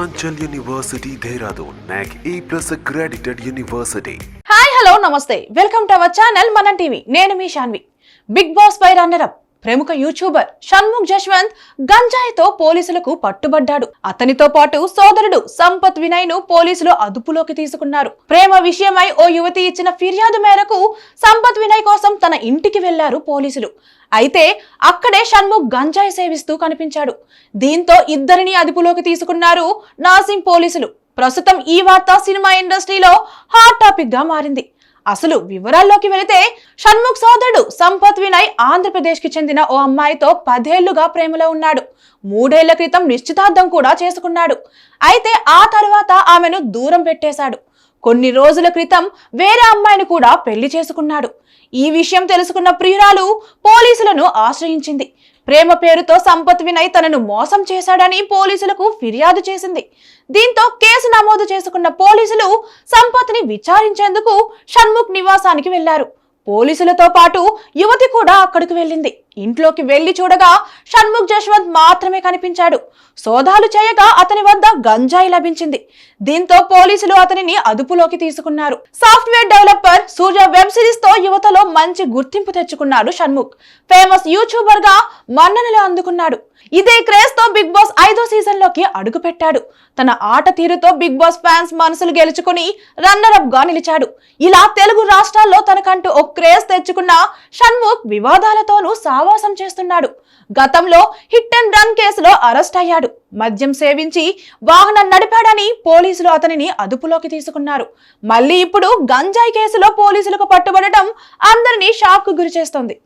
Uttaranchal University, Dehradun, NAC A plus accredited university. Hi hello నమస్తే welcome to our channel Mana TV నేను మీ Shanvi Bigg Boss పై runner up ప్రముఖ YouTuber Shanmukh Jaswanth గంజాయితో పోలీసులకు పట్టుబడ్డాడు. అతనితో పాటు సోదరుడు సంపత్ వినయ్ను పోలీసులు అదుపులోకి తీసుకున్నారు. ప్రేమ విషయమై ఓ యువతి ఇచ్చిన ఫిర్యాదు మేరకు సంపత్ వినయ్ కోసం తన ఇంటికి వెళ్ళారు పోలీసులు. అయితే అక్కడే షణ్ముఖ్ గంజాయి సేవిస్తూ కనిపించాడు. దీంతో ఇద్దరిని అదుపులోకి తీసుకున్నారు నాసింగ్ పోలీసులు. ప్రస్తుతం ఈ వార్త సినిమా ఇండస్ట్రీలో హాట్ టాపిక్గా మారింది. అసలు వివరాల్లోకి వెళితే షణ్ముఖ్ సోదరుడు సంపత్ వినయ్ ఆంధ్రప్రదేశ్కి చెందిన ఓ అమ్మాయితో పదేళ్ళుగా ప్రేమలో ఉన్నాడు. మూడేళ్ళ క్రితం నిశ్చితార్థం కూడా చేసుకున్నాడు. అయితే ఆ తర్వాత ఆమెను దూరం పెట్టేశాడు. కొన్ని రోజుల క్రితం వేరే అమ్మాయిని కూడా పెళ్ళి చేసుకున్నాడు. ఈ విషయం తెలుసుకున్న ప్రియురాలు పోలీసులను ఆశ్రయించింది. ప్రేమ పేరుతో సంపత్ వినయ్ తనను మోసం చేశాడని పోలీసులకు ఫిర్యాదు చేసింది. దీంతో కేసు నమోదు చేసుకున్న పోలీసులు సంపత్ని విచారించేందుకు షణ్ముఖ్ నివాసానికి వెళ్ళారు. పోలీసులతో పాటు యువతి కూడా అక్కడికి వెళ్ళింది. ఇంట్లోకి వెళ్ళి చూడగా షణ్ముఖ్ జశ్వంత్ మాత్రమే కనిపించాడు. సోదాలు చేయగా అతని వద్ద గంజాయి లభించింది. దీంతో పోలీసులు అతనిని అదుపులోకి తీసుకున్నారు. సాఫ్ట్వేర్ డెవలపర్ సూర్య వెబ్ సిరీస్తో యువతలో మంచి గుర్తింపు తెచ్చుకున్నాడు షణ్ముఖ్. ఫేమస్ యూట్యూబర్గా మన్ననలు అందుకున్నాడు. ఇదే క్రేజ్తో బిగ్ బాస్ ఐదో సీజన్లోకి అడుగు పెట్టాడు తన ఆట తీరుతో బిగ్ బాస్ ఫ్యాన్స్ మనసులు గెలుచుకుని రన్నర్ అప్గా నిలిచాడు. ఇలా తెలుగు రాష్ట్రాల్లో తనకంటూ ఓ క్రేజ్ తెచ్చుకున్న షణ్ముఖ్ వివాదాలతోనూ సావాసం చేస్తున్నాడు. గతంలో హిట్ అండ్ రన్ కేసులో అరెస్ట్ అయ్యాడు. మద్యం సేవించి వాహనం నడిపాడని పోలీసులు అతనిని అదుపులోకి తీసుకున్నారు. మళ్ళీ ఇప్పుడు గంజాయి కేసులో పోలీసులకు పట్టుబడటం అందరినీ షాక్కు గురి చేస్తోంది